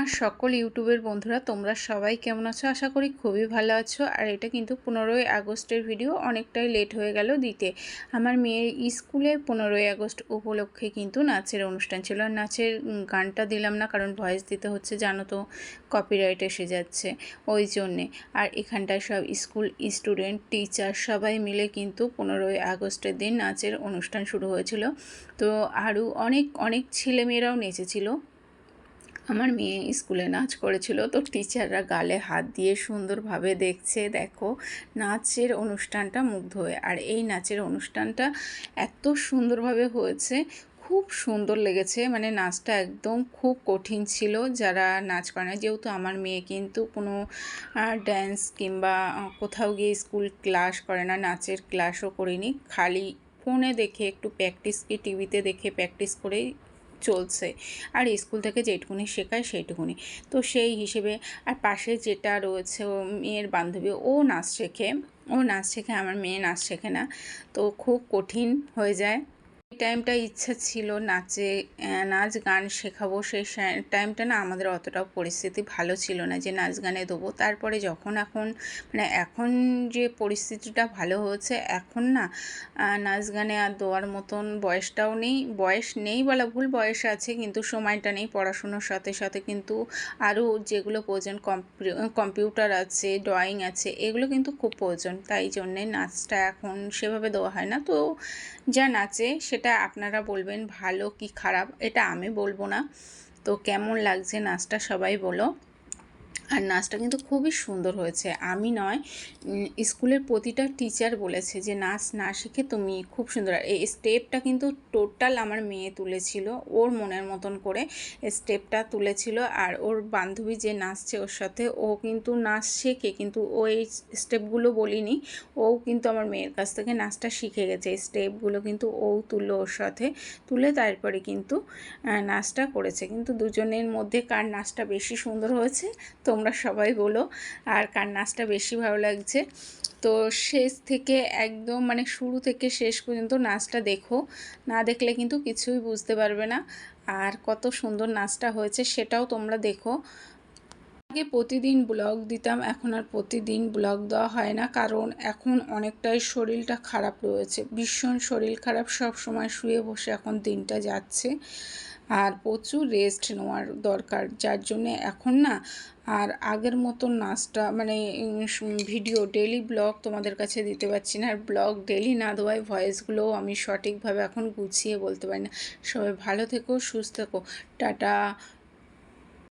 আমার সকল ইউটিউবের বন্ধুরা, তোমরা সবাই কেমন আছো? আশা করি খুবই ভালো আছো। আর এটা কিন্তু পনেরোই আগস্টের ভিডিও, অনেকটাই লেট হয়ে গেল দিতে। আমার মেয়ের স্কুলে পনেরোই আগস্ট উপলক্ষে কিন্তু নাচের অনুষ্ঠান ছিল। আর নাচের গানটা দিলাম না, কারণ ভয়েস দিতে হচ্ছে, জানো তো কপিরাইট এসে যাচ্ছে। ওই জন্যে। আর এখানটায় সব স্কুল স্টুডেন্ট টিচার সবাই মিলে কিন্তু পনেরোই আগস্টের দিন নাচের অনুষ্ঠান শুরু হয়েছিল। তো আরও অনেক অনেক ছেলেমেয়েরাও নেচেছিল। আমার মেয়ে স্কুলে নাচ করেছিল, তো টিচাররা গালে হাত দিয়ে সুন্দরভাবে দেখছে, দেখো নাচের অনুষ্ঠানটা মুগ্ধ হয়ে। আর এই নাচের অনুষ্ঠানটা এত সুন্দরভাবে হয়েছে, খুব সুন্দর লেগেছে। মানে নাচটা একদম খুব কঠিন ছিল যারা নাচ করে না যেহেতু আমার মেয়ে কিন্তু কোনো ড্যান্স কিংবা কোথাও গিয়ে স্কুল ক্লাস করে না, নাচের ক্লাসও করিনি। খালি ফোনে দেখে, একটু প্র্যাকটিস কি টিভিতে দেখে প্র্যাকটিস করেই চলছে। আর স্কুল থেকে যেটুকুনি শেখায় সেইটুকুনি। তো সেই হিসেবে আর পাশে যেটা রয়েছে ও মেয়ের বান্ধবী, ও নাচ শেখে। ও নাচ শেখে, আমার মেয়ে নাচ শেখে না। তো খুব কঠিন হয়ে যায়। টাইমটা ইচ্ছা ছিল নাচে নাচ গান শেখাবো, সেই সা- টাইমটা না আমাদের অতটাও পরিস্থিতি ভালো ছিল না যে নাচ গানে দেবো। তারপরে যখন এখন মানে এখন যে পরিস্থিতিটা ভালো হয়েছে, এখন না নাচ গানে আর দেওয়ার মতন বয়সটাও নেই, বয়স নেই বলা ভুল, বয়স আছে কিন্তু সময়টা নেই পড়াশুনোর সাথে সাথে কিন্তু আরও যেগুলো প্রয়োজন কম্পিউ- কম্পিউটার আছে ড্রয়িং আছে, এগুলো কিন্তু খুব প্রয়োজন। তাই জন্যে নাচটা এখন সেভাবে দেওয়া হয় না। তো যা নাচে সেটা আপনারা বলবেন, ভালো কি খারাপ? এটা আমি বলব না। তো কেমন লাগছে নাচটা সবাই বলো। আর নাচটা কিন্তু খুবই সুন্দর হয়েছে। আমি নয় স্কুলের প্রতিটা টিচার বলেছে যে, নাচ না শিখে তুমি খুব সুন্দর। এই স্টেপটা কিন্তু টোটাল আমার মেয়ে তুলেছিল, ওর মনের মতন করে স্টেপটা তুলেছিল। আর ওর বান্ধবী যে নাচছে ওর সাথে, ও কিন্তু নাচ শেখে, কিন্তু ও এই স্টেপগুলো বলিনি। ও কিন্তু আমার মেয়ের কাছ থেকে নাচটা শিখে গেছে। এই স্টেপগুলো কিন্তু ও তুললো ওর সাথে, তুলে তারপরে কিন্তু নাচটা করেছে। কিন্তু দুজনের মধ্যে কার নাচটা বেশি সুন্দর হয়েছে তোমরা সবাই বলো, আর কার নাচটা বেশি ভালো লাগছে। তো শেষ থেকে একদম মানে শুরু থেকে শেষ পর্যন্ত নাচটা দেখো। না দেখলে কিন্তু কিছুই বুঝতে পারবে না। আর কত সুন্দর নাচটা হয়েছে সেটাও তোমরা দেখো। আগে প্রতিদিন ব্লগ দিতাম, এখন আর প্রতিদিন ব্লগ দেওয়া হয় না। কারণ এখন অনেকটাই শরীরটা খারাপ রয়েছে। ভীষণ শরীর খারাপ সব সময় শুয়ে বসে এখন দিনটা যাচ্ছে। আর প্রচুর রেস্ট নেওয়ার দরকার। যার জন্যে এখন না আর আগের মতো নাচটা মানে ভিডিও ডেলি ব্লগ তোমাদের কাছে দিতে পারছি না। আর ব্লগ ডেলি না দেওয়ায় ভয়েসগুলোও আমি সঠিকভাবে এখন গুছিয়ে বলতে পারি না। সবাই ভালো থেকো, সুস্থ থেকো। টাটা।